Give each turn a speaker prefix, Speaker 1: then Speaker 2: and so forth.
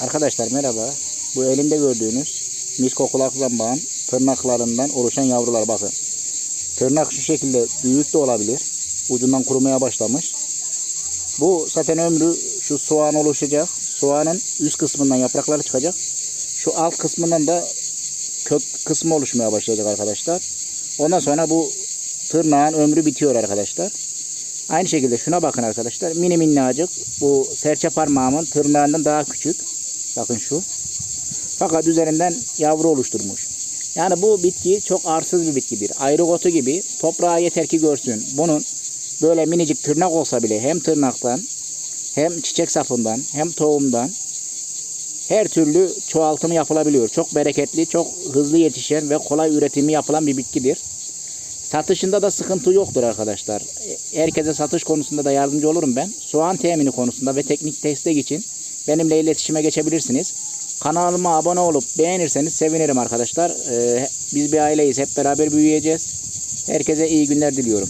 Speaker 1: Arkadaşlar merhaba. Bu elimde gördüğünüz misko kulak zambağın tırnaklarından oluşan yavrular bakın. Tırnak şu şekilde büyük de olabilir. Ucundan kurumaya başlamış. Bu zaten ömrü şu soğan oluşacak. Soğanın üst kısmından yaprakları çıkacak. Şu alt kısmından da kök kısmı oluşmaya başlayacak arkadaşlar. Ondan sonra bu tırnağın ömrü bitiyor arkadaşlar. Aynı şekilde şuna bakın arkadaşlar. Mini minnacık. Bu serçe parmağımın tırnağından daha küçük. Bakın şu. Fakat üzerinden yavru oluşturmuş. Yani bu bitki çok arsız bir bitkidir. Ayrı otu gibi toprağa yeter ki görsün. Bunun böyle minicik tırnak olsa bile hem tırnaktan hem çiçek sapından hem tohumdan her türlü çoğaltımı yapılabiliyor. Çok bereketli, çok hızlı yetişen ve kolay üretimi yapılan bir bitkidir. Satışında da sıkıntı yoktur arkadaşlar. Herkese satış konusunda da yardımcı olurum ben. Soğan temini konusunda ve teknik destek için benimle iletişime geçebilirsiniz. Kanalıma abone olup beğenirseniz sevinirim arkadaşlar. Ee, biz bir aileyiz. Hep beraber büyüyeceğiz. Herkese iyi günler diliyorum.